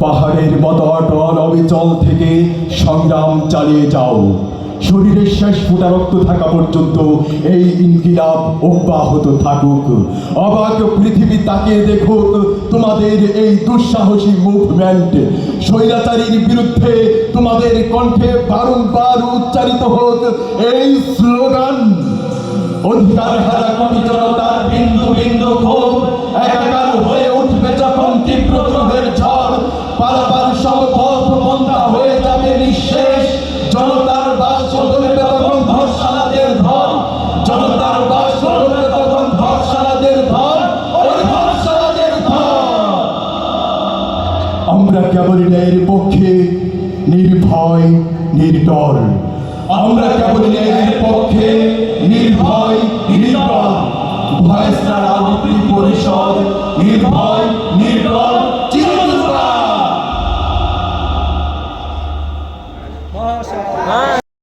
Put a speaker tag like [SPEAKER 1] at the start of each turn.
[SPEAKER 1] পাহাড়ের মতো অটল অবিচল থেকে সংগ্রাম চালিয়ে যাও। শরীরের শেষ ফোটা রক্ত থাকা পর্যন্ত এই ইনকিলাব অব্যাহত থাকুক। অবাক পৃথিবী তাকিয়ে দেখুক তোমাদের এই দুঃসাহসী মুভমেন্ট স্বৈরাচারীর বিরুদ্ধে তোমাদের কণ্ঠে বারংবার উচ্চারিত হোক এই স্লোগান। অধিকার হারা সব পথ বন্ধা হয়ে যাবে নিঃশেষ। জনতার বাস চলবে তখন ধর্ষালাদের ধর জনতার বাস চলবে তখন ধর্ষালাদের ধর ওই ধর্ষালাদের ধর আমরা কেবল ন্যায়ের পক্ষে নির্ভয় নির্ডর আমরা কেবল ন্যায়ের পক্ষে নির্ভয় নির্ডর ভয়েসটার আবৃত্তি পরিষদ নির্ভয় চিরন্তন